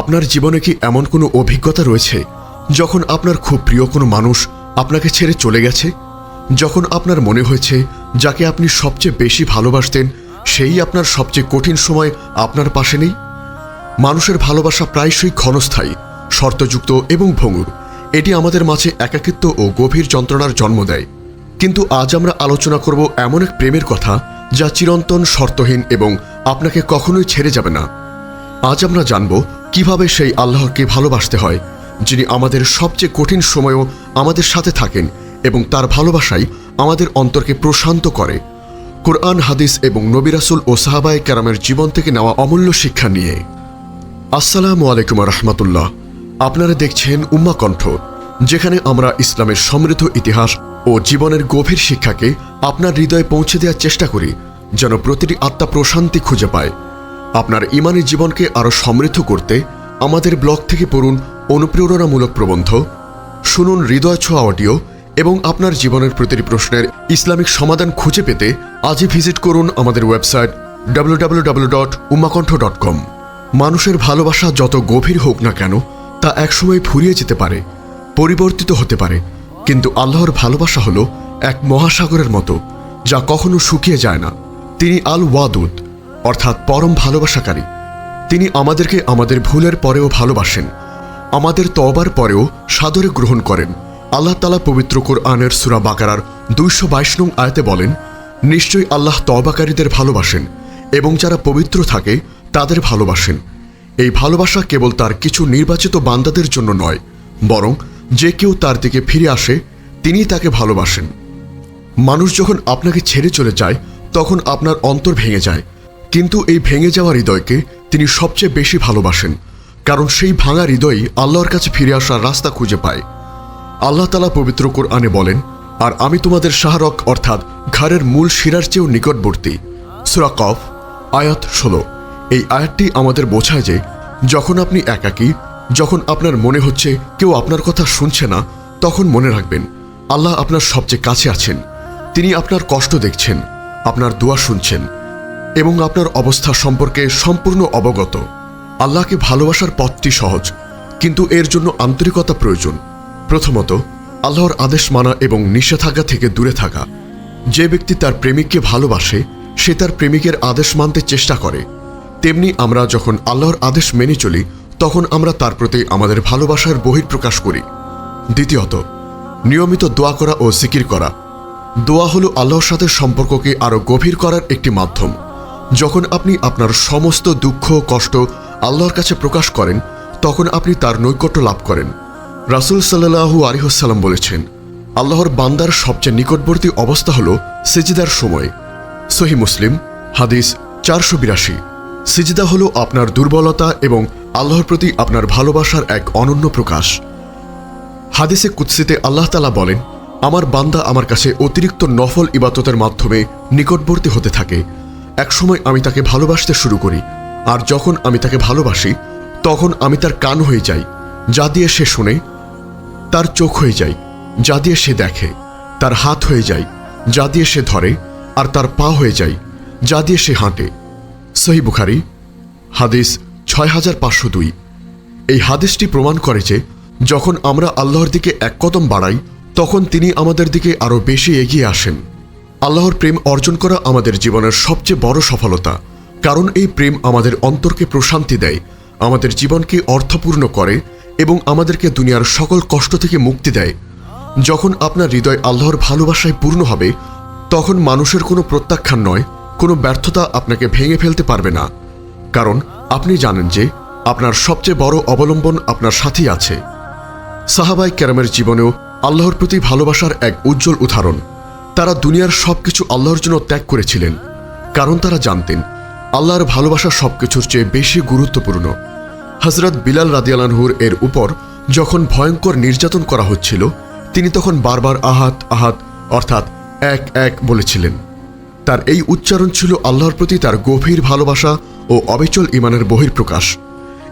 আপনার জীবনে কি এমন কোনো অভিজ্ঞতা রয়েছে যখন আপনার খুব প্রিয় কোনো মানুষ আপনাকে ছেড়ে চলে গেছে? যখন আপনার মনে হয়েছে যাকে আপনি সবচেয়ে বেশি ভালোবাসতেন, সেই আপনার সবচেয়ে কঠিন সময় আপনার পাশে নেই? মানুষের ভালোবাসা প্রায়শই ক্ষণস্থায়ী, শর্তযুক্ত এবং ভঙ্গুর। এটি আমাদের মাঝে একাকিত্ব ও গভীর যন্ত্রণার জন্ম দেয়। কিন্তু আজ আমরা আলোচনা করব এমন এক প্রেমের কথা যা চিরন্তন শর্তহীন এবং আপনাকে কখনোই ছেড়ে যাবে না। আজ আমরা জানব কীভাবে সেই আল্লাহকে ভালোবাসতে হয়, যিনি আমাদের সবচেয়ে কঠিন সময়েও আমাদের সাথে থাকেন এবং তার ভালোবাসাই আমাদের অন্তরকে প্রশান্ত করে। কোরআন, হাদিস এবং নবিরাসুল ও সাহাবায় কেরামের জীবন থেকে নেওয়া অমূল্য শিক্ষা নিয়ে। আসসালামু আলাইকুম রহমতুল্লাহ। আপনারা দেখছেন উম্মা কণ্ঠ, যেখানে আমরা ইসলামের সমৃদ্ধ ইতিহাস ও জীবনের গভীর শিক্ষাকে আপনার হৃদয়ে পৌঁছে দেওয়ার চেষ্টা করি, যেন প্রতিটি আত্মা প্রশান্তি খুঁজে পায়। আপনার ইমানি জীবনকে আরও সমৃদ্ধ করতে আমাদের ব্লগ থেকে পড়ুন অনুপ্রেরণামূলক প্রবন্ধ, শুনুন হৃদয় ছোঁয়া অডিও এবং আপনার জীবনের প্রতিটি প্রশ্নের ইসলামিক সমাধান খুঁজে পেতে আজই ভিজিট করুন আমাদের ওয়েবসাইট www.umakontho.com মানুষের ভালোবাসা যত গভীর হোক না কেন, তা একসময় ফুরিয়ে যেতে পারে, পরিবর্তিত হতে পারে। কিন্তু আল্লাহর ভালোবাসা হলো এক মহাসাগরের মতো, যা কখনো শুকিয়ে যায় না। তিনি আল ওয়াদুদ অর্থাৎ পরম ভালোবাসাকারী। তিনি আমাদেরকে আমাদের ভুলের পরেও ভালোবাসেন। আমাদের তবার পরেও সাদরে গ্রহণ করেন। আল্লাহ তালা পবিত্র কোরআনের সুরা বাকারার দুইশো বাইশ নং আয়তে বলেন, নিশ্চয়ই আল্লাহ তবাকারীদের ভালোবাসেন এবং যারা পবিত্র থাকে তাদের ভালোবাসেন। এই ভালোবাসা কেবল তার কিছু নির্বাচিত বান্দাদের জন্য নয়, বরং যে কেউ তার দিকে ফিরে আসে, তিনি তাকে ভালোবাসেন। মানুষ যখন আপনাকে ছেড়ে চলে যায়, তখন আপনার অন্তর ভেঙে যায়। কিন্তু এই ভেঙে যাওয়া হৃদয়কে তিনি সবচেয়ে বেশি ভালোবাসেন, কারণ সেই ভাঙা হৃদয়ই আল্লাহর কাছে ফিরে আসার রাস্তা খুঁজে পায়। আল্লাহ তালা পবিত্র কোরআনে বলেন, আর আমি তোমাদের শাহরক অর্থাৎ ঘরের মূল শিরার চেয়েও নিকটবর্তী। সুরা কফ, আয়াত ষোলো। এই আয়াতটি আমাদের বোঝায় যে, যখন আপনি একাকী, যখন আপনার মনে হচ্ছে কেউ আপনার কথা শুনছে না, তখন মনে রাখবেন, আল্লাহ আপনার সবচেয়ে কাছে আছেন। তিনি আপনার কষ্ট দেখছেন, আপনার দোয়া শুনছেন। এবং আপনার অবস্থা সম্পর্কে সম্পূর্ণ অবগত। আল্লাহকে ভালোবাসার পথটি সহজ, কিন্তু এর জন্য আন্তরিকতা প্রয়োজন। প্রথমত, আল্লাহর আদেশ মানা এবং নিষেধাজ্ঞা থেকে দূরে থাকা। যে ব্যক্তি তার প্রেমিককে ভালোবাসে, সে তার প্রেমিকের আদেশ মানতে চেষ্টা করে। তেমনি আমরা যখন আল্লাহর আদেশ মেনে চলি, তখন আমরা তার প্রতি আমাদের ভালোবাসার বহিঃপ্রকাশ করি। দ্বিতীয়ত, নিয়মিত দোয়া করা ও জিকির করা। দোয়া হলো আল্লাহর সাথে সম্পর্ককে আরও গভীর করার একটি মাধ্যম। যখন আপনি আপনার সমস্ত দুঃখ, কষ্ট আল্লাহর কাছে প্রকাশ করেন, তখন আপনি তার নৈকট্য লাভ করেন। রাসুল সাল্লাহু আলিহসাল্লাম বলেছেন, আল্লাহর বান্দার সবচেয়ে নিকটবর্তী অবস্থা হল সিজিদার সময়। সহি মুসলিম, হাদিস চারশো বিরাশি। সিজিদা হল আপনার দুর্বলতা এবং আল্লাহর প্রতি আপনার ভালোবাসার এক অনন্য প্রকাশ। হাদিসে কুৎসিতে আল্লাহ তালা বলেন, আমার বান্দা আমার কাছে অতিরিক্ত নফল ইবাদতের মাধ্যমে নিকটবর্তী হতে থাকে। একসময় আমি তাকে ভালোবাসতে শুরু করি, আর যখন আমি তাকে ভালোবাসি, তখন আমি তার কান হয়ে যাই, যা দিয়ে সে শুনে, তার চোখ হয়ে যায় যা দিয়ে সে দেখে, তার হাত হয়ে যায় যা দিয়ে সে ধরে, আর তার পা হয়ে যায় যা দিয়ে সে হাঁটে। সহি বুখারি, হাদিস ছয় হাজার পাঁচশো দুই। এই হাদিসটি প্রমাণ করে যে, যখন আমরা আল্লাহর দিকে এক কদম বাড়াই, তখন তিনি আমাদের দিকে আরও বেশি এগিয়ে আসেন। আল্লাহর প্রেম অর্জন করা আমাদের জীবনের সবচেয়ে বড় সফলতা। কারণ এই প্রেম আমাদের অন্তরকে প্রশান্তি দেয়, আমাদের জীবনকে অর্থপূর্ণ করে এবং আমাদেরকে দুনিয়ার সকল কষ্ট থেকে মুক্তি দেয়। যখন আপনার হৃদয় আল্লাহর ভালোবাসায় পূর্ণ হবে, তখন মানুষের কোনো প্রত্যাখ্যান নয়, কোনো ব্যর্থতা আপনাকে ভেঙে ফেলতে পারবে না। কারণ আপনি জানেন যে আপনার সবচেয়ে বড় অবলম্বন আপনার সাথেই আছে। সাহাবাই ক্যারামের জীবনেও আল্লাহর প্রতি ভালোবাসার এক উজ্জ্বল উদাহরণ। তারা দুনিয়ার সবকিছু আল্লাহর জন্য ত্যাগ করেছিলেন, কারণ তারা জানতেন, আল্লাহর ভালোবাসা সবকিছুর চেয়ে বেশি গুরুত্বপূর্ণ। হজরত বিলাল রাদিয়ালানহুর এর উপর যখন ভয়ঙ্কর নির্যাতন করা হচ্ছিল, তিনি তখন বারবার আহাত আহাত, অর্থাৎ এক এক বলেছিলেন। তার এই উচ্চারণ ছিল আল্লাহর প্রতি তার গভীর ভালোবাসা ও অবিচল ইমানের বহির্প্রকাশ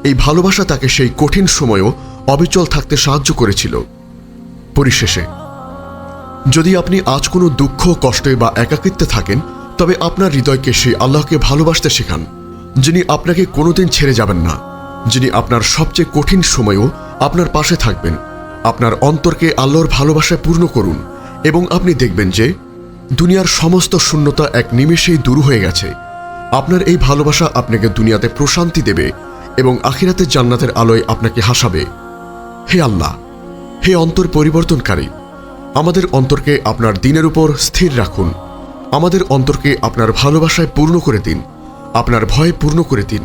এই ভালোবাসা তাকে সেই কঠিন সময়েও অবিচল থাকতে সাহায্য করেছিল। পরিশেষে যদি আপনি আজ কোনো দুঃখ, কষ্টে বা একাকিত্বে থাকেন, তবে আপনার হৃদয়কে সেই আল্লাহকে ভালোবাসতে শেখান, যিনি আপনাকে কোনোদিন ছেড়ে যাবেন না, যিনি আপনার সবচেয়ে কঠিন সময়েও আপনার পাশে থাকবেন। আপনার অন্তরকে আল্লাহর ভালোবাসায় পূর্ণ করুন এবং আপনি দেখবেন যে দুনিয়ার সমস্ত শূন্যতা এক নিমেষেই দূর হয়ে গেছে। আপনার এই ভালোবাসা আপনাকে দুনিয়াতে প্রশান্তি দেবে এবং আখিরাতের জান্নাতের আলোয় আপনাকে হাসাবে। হে আল্লাহ, হে অন্তর পরিবর্তনকারী আমাদের অন্তরকে আপনার দিনের উপর স্থির রাখুন। আমাদের অন্তরকে আপনার ভালোবাসায় পূর্ণ করে দিন। আপনার ভয়ে পূর্ণ করে দিন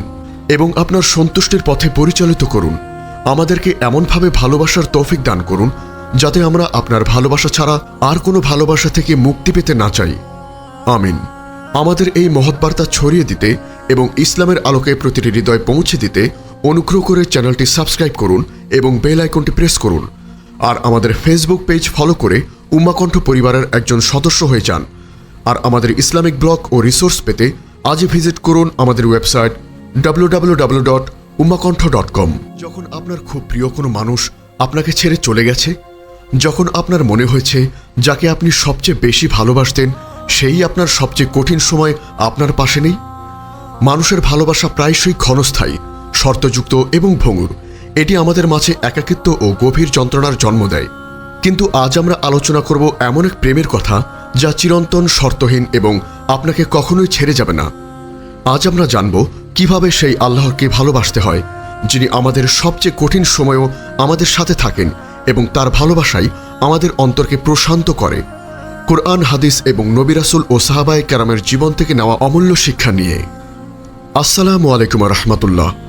এবং আপনার সন্তুষ্টির পথে পরিচালিত করুন। আমাদেরকে এমনভাবে ভালোবাসার তৌফিক দান করুন যাতে আমরা আপনার ভালোবাসা ছাড়া আর কোনো ভালোবাসা থেকে মুক্তি পেতে না চাই। আমিন। আমাদের এই মহৎ বার্তা ছড়িয়ে দিতে এবং ইসলামের আলোকে প্রতিটি হৃদয় পৌঁছে দিতে অনুগ্রহ করে চ্যানেলটি সাবস্ক্রাইব করুন এবং বেল আইকনটি প্রেস করুন। আর আমাদের ফেসবুক পেজ ফলো করে উম্মাকণ্ঠ পরিবারের একজন সদস্য হয়ে যান। আর আমাদের ইসলামিক ব্লগ ও রিসোর্স পেতে আজই ভিজিট করুন আমাদের website W dot dot com যখন আপনার খুব প্রিয় কোনো মানুষ আপনাকে ছেড়ে চলে গেছে, যখন আপনার মনে হয়েছে যাকে আপনি সবচেয়ে বেশি ভালোবাসতেন, সেই আপনার সবচেয়ে কঠিন সময় আপনার পাশে নেই। মানুষের ভালোবাসা প্রায়শই ক্ষণস্থায়ী, শর্তযুক্ত এবং ভঙ্গুর। এটি আমাদের মাঝে একাকিত্ব ও গভীর যন্ত্রণার জন্ম দেয়। কিন্তু আজ আমরা আলোচনা করব এমন এক প্রেমের কথা যা চিরন্তন, শর্তহীন এবং আপনাকে কখনোই ছেড়ে যাবে না। আজ আমরা জানব কীভাবে সেই আল্লাহকে ভালোবাসতে হয়, যিনি আমাদের সবচেয়ে কঠিন সময়েও আমাদের সাথে থাকেন এবং তার ভালোবাসাই আমাদের অন্তরকে প্রশান্ত করে। কোরআন, হাদিস এবং নবিরাসুল ও সাহাবায় কেরামের জীবন থেকে নেওয়া অমূল্য শিক্ষা নিয়ে। আসসালামু আলাইকুম রহমতুল্লাহ।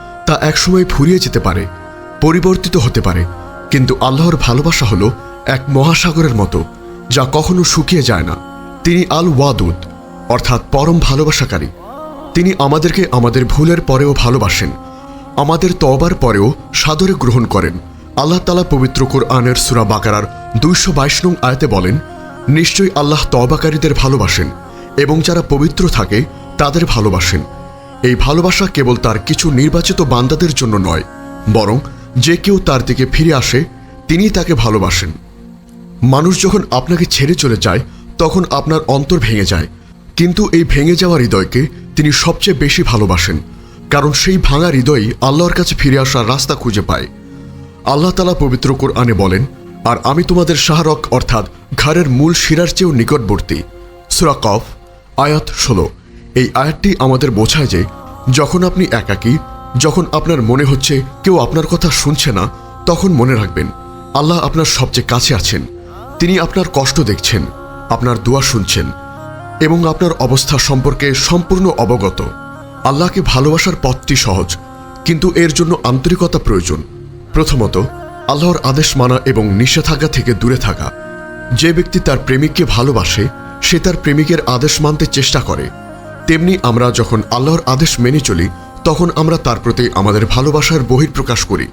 তা একসময় ফুরিয়ে যেতে পারে, পরিবর্তিত হতে পারে। কিন্তু আল্লাহর ভালোবাসা হলো এক মহাসাগরের মতো, যা কখনো শুকিয়ে যায় না। তিনি আল ওয়াদুদ অর্থাৎ পরম ভালোবাসাকারী। তিনি আমাদেরকে আমাদের ভুলের পরেও ভালোবাসেন। আমাদের তবার পরেও সাদরে গ্রহণ করেন। আল্লাহ তালা পবিত্র কোরআনের সুরা বাকারার দুইশো বাইশ নং আয়তে বলেন, নিশ্চয়ই আল্লাহ তবাকারীদের ভালোবাসেন এবং যারা পবিত্র থাকে তাদের ভালোবাসেন। এই ভালোবাসা কেবল তার কিছু নির্বাচিত বান্দাদের জন্য নয়, বরং যে কেউ তার দিকে ফিরে আসে, তিনি তাকে ভালোবাসেন। মানুষ যখন আপনাকে ছেড়ে চলে যায়, তখন আপনার অন্তর ভেঙে যায়, কিন্তু এই ভেঙে যাওয়া হৃদয়কে তিনি সবচেয়ে বেশি ভালোবাসেন, কারণ সেই ভাঙা হৃদয়ই আল্লাহর কাছে ফিরে আসার রাস্তা খুঁজে পায়। আল্লাহ তালা পবিত্র কোরআনে বলেন, আর আমি তোমাদের শাহরক অর্থাৎ ঘরের মূল শিরার চেয়েও নিকটবর্তী। সুরা কফ, আয়াত ষোলো। এই আয়াতটি আমাদের বোঝায় যে, যখন আপনি একাকী, যখন আপনার মনে হচ্ছে কেউ আপনার কথা শুনছে না, তখন মনে রাখবেন, আল্লাহ আপনার সবচেয়ে কাছে আছেন। তিনি আপনার কষ্ট দেখছেন, আপনার দোয়া শুনছেন এবং আপনার অবস্থা সম্পর্কে সম্পূর্ণ অবগত। আল্লাহকে ভালোবাসার পথটি সহজ, কিন্তু এর জন্য আন্তরিকতা প্রয়োজন। প্রথমত, আল্লাহর আদেশ মানা এবং নিষেধাজ্ঞা থেকে দূরে থাকা। যে ব্যক্তি তার প্রেমিককে ভালোবাসে, সে তার প্রেমিকের আদেশ মানতে চেষ্টা করে। তেমনি আমরা যখন আল্লাহর আদেশ মেনে চলি, তখন আমরা তার প্রতি আমাদের ভালোবাসার বহির্প্রকাশ করি।